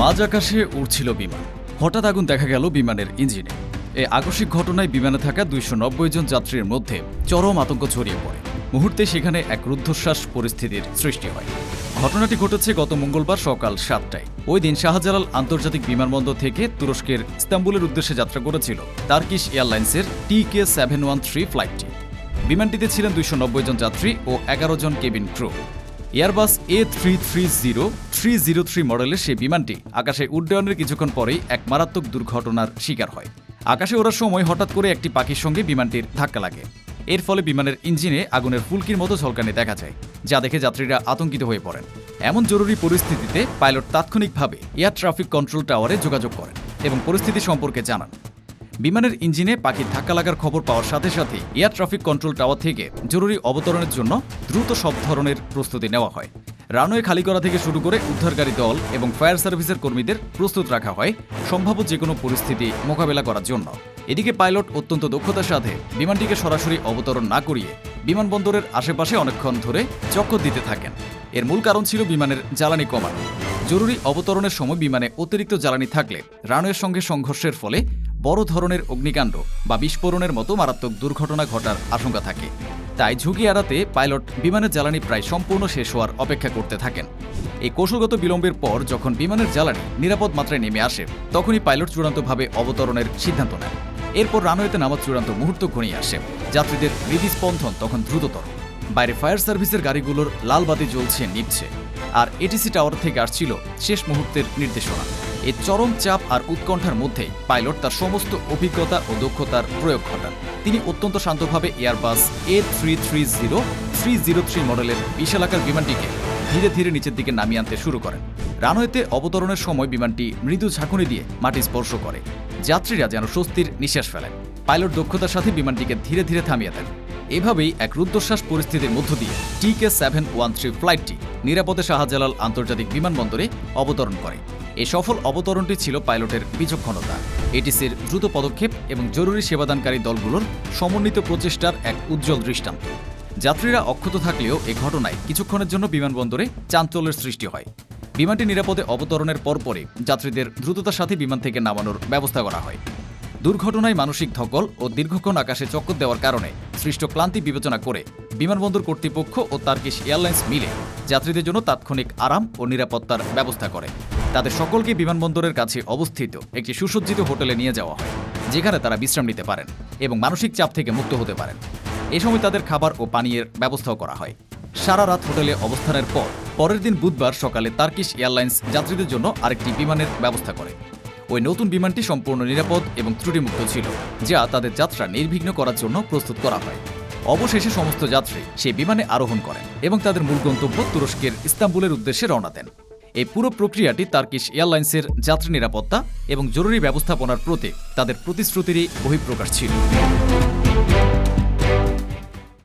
মাঝ আকাশে উড়ছিল বিমান। হঠাৎ আগুন দেখা গেল বিমানের ইঞ্জিনে। এই আকস্মিক ঘটনায় বিমানে থাকা দুইশো নব্বই জন যাত্রীর মধ্যে চরম আতঙ্ক ছড়িয়ে পড়ে। মুহূর্তে সেখানে এক রুদ্ধশ্বাস পরিস্থিতির সৃষ্টি হয়। ঘটনাটি ঘটেছে গত মঙ্গলবার সকাল সাতটায়। ওই দিন শাহজালাল আন্তর্জাতিক বিমানবন্দর থেকে তুরস্কের ইস্তাম্বুলের উদ্দেশ্যে যাত্রা করেছিল টার্কিশ এয়ারলাইন্সের T K seven one three ফ্লাইটটি। বিমানটিতে ছিলেন দুইশো নব্বই জন যাত্রী ও এগারো জন cabin crew. Airbus A three three zero three zero three মডেলের সেই বিমানটি আকাশে উড্ডয়নের কিছুক্ষণ পরেই এক মারাত্মক দুর্ঘটনার শিকার হয়। আকাশে ওড়ার সময় হঠাৎ করে একটি পাখির সঙ্গে বিমানটির ধাক্কা লাগে। এর ফলে বিমানের ইঞ্জিনে আগুনের ফুলকির মতো ঝলকানি দেখা যায়, যা দেখে যাত্রীরা আতঙ্কিত হয়ে পড়েন। এমন জরুরি পরিস্থিতিতে পাইলট তাৎক্ষণিকভাবে এয়ার ট্রাফিক কন্ট্রোল টাওয়ারে যোগাযোগ করেন এবং পরিস্থিতি সম্পর্কে জানান। বিমানের ইঞ্জিনে পাখির ধাক্কা লাগার খবর পাওয়ার সাথে সাথে এয়ার ট্রাফিক কন্ট্রোল টাওয়ার থেকে জরুরি অবতরণের জন্য দ্রুত সব ধরনের প্রস্তুতি নেওয়া হয়। রানওয়ে খালি করা থেকে শুরু করে উদ্ধারকারী দল এবং ফায়ার সার্ভিসের কর্মীদের প্রস্তুত রাখা হয় সম্ভাব্য যে কোনো পরিস্থিতি মোকাবেলা করার জন্য। এদিকে পাইলট অত্যন্ত দক্ষতার সাথে বিমানটিকে সরাসরি অবতরণ না করিয়ে বিমানবন্দরের আশেপাশে অনেকক্ষণ ধরে চক্কর দিতে থাকেন। এর মূল কারণ ছিল বিমানের জ্বালানি কমানো। জরুরি অবতরণের সময় বিমানে অতিরিক্ত জ্বালানি থাকলে রানওয়ের সঙ্গে সংঘর্ষের ফলে ধরনের অগ্নিকাণ্ড বা বিস্ফোরণের মতো মারাত্মক দুর্ঘটনা ঘটার আশঙ্কা থাকে। তাই ঝুঁকি এড়াতে পাইলট বিমানের জ্বালানি প্রায় সম্পূর্ণ শেষ হওয়ার অপেক্ষা করতে থাকেন। এই কৌশলগত বিলম্বের পর যখন বিমানের জ্বালানি নিরাপদ মাত্রায় নেমে আসে, তখনই পাইলট চূড়ান্তভাবে অবতরণের সিদ্ধান্ত নেন। এরপর রানওয়েতে নামার চূড়ান্ত মুহূর্ত ঘনিয়ে আসে। যাত্রীদের হৃদস্পন্দন তখন দ্রুততর। বাইরে ফায়ার সার্ভিসের গাড়িগুলোর লাল বাতি জ্বলছে নিচ্ছে আর এটিসি টাওয়ার থেকে আসছিল শেষ মুহূর্তের নির্দেশনা। এই চরম চাপ আর উৎকণ্ঠার মধ্যে পাইলট তার সমস্ত অভিজ্ঞতা ও দক্ষতার প্রয়োগ ঘটান। তিনি অত্যন্ত শান্তভাবে airbus A three three zero three zero three মডেলের বিশালাকার বিমানটিকে ধীরে ধীরে নিচের দিকে নামিয়ে আনতে শুরু করেন। রানওয়েতে অবতরণের সময় বিমানটি মৃদু ঝাঁকুনি দিয়ে মাটি স্পর্শ করে। যাত্রীরা যেন স্বস্তির নিঃশ্বাস ফেলেন। পাইলট দক্ষতার সাথে বিমানটিকে ধীরে ধীরে থামিয়ে দেন। এভাবেই এক রুদ্ধশ্বাস পরিস্থিতির মধ্য দিয়ে টিকে সেভেন ওয়ান থ্রি ফ্লাইটটি নিরাপদে শাহজালাল আন্তর্জাতিক বিমানবন্দরে অবতরণ করে। এই সফল অবতরণটি ছিল পাইলটের বিচক্ষণতা। এটিসির দ্রুত পদক্ষেপ এবং জরুরি সেবাদানকারী দলগুলোর সমন্বিত প্রচেষ্টার এক উজ্জ্বল দৃষ্টান্ত। যাত্রীরা অক্ষত থাকলেও এ ঘটনায় কিছুক্ষণের জন্য বিমানবন্দরে চাঞ্চল্যের সৃষ্টি হয়। বিমানটি নিরাপদে অবতরণের পরপরই যাত্রীদের দ্রুততার সাথে বিমান থেকে নামানোর ব্যবস্থা করা হয়। দুর্ঘটনায় মানসিক ধকল ও দীর্ঘক্ষণ আকাশে চক্কর দেওয়ার কারণে সৃষ্ট ক্লান্তি বিবেচনা করে বিমানবন্দর কর্তৃপক্ষ ও তার্কিশ এয়ারলাইন্স মিলে যাত্রীদের জন্য তাৎক্ষণিক আরাম ও নিরাপত্তার ব্যবস্থা করে। তাদের সকলকে বিমানবন্দরের কাছে অবস্থিত একটি সুসজ্জিত হোটেলে নিয়ে যাওয়া হয়, যেখানে তারা বিশ্রাম নিতে পারেন এবং মানসিক চাপ থেকে মুক্ত হতে পারেন। এ সময় তাদের খাবার ও পানীয়ের ব্যবস্থাও করা হয়। সারা রাত হোটেলে অবস্থানের পর, পরের দিন বুধবার সকালে তার্কিশ এয়ারলাইন্স যাত্রীদের জন্য আরেকটি বিমানের ব্যবস্থা করে। ওই নতুন বিমানটি সম্পূর্ণ নিরাপদ এবং ত্রুটিমুক্ত ছিল, যা তাদের যাত্রা নির্বিঘ্ন করার জন্য প্রস্তুত করা হয়। অবশেষে সমস্ত যাত্রী সেই বিমানে আরোহণ করেন এবং তাদের মূল গন্তব্য তুরস্কের ইস্তাম্বুলের উদ্দেশ্যে রওনা দেন। এই পুরো প্রক্রিয়াটি তার্কিশ এয়ারলাইন্সের যাত্রী নিরাপত্তা এবং জরুরি ব্যবস্থাপনার প্রতি তাদের প্রতিশ্রুতিরই বহিঃপ্রকাশ ছিল।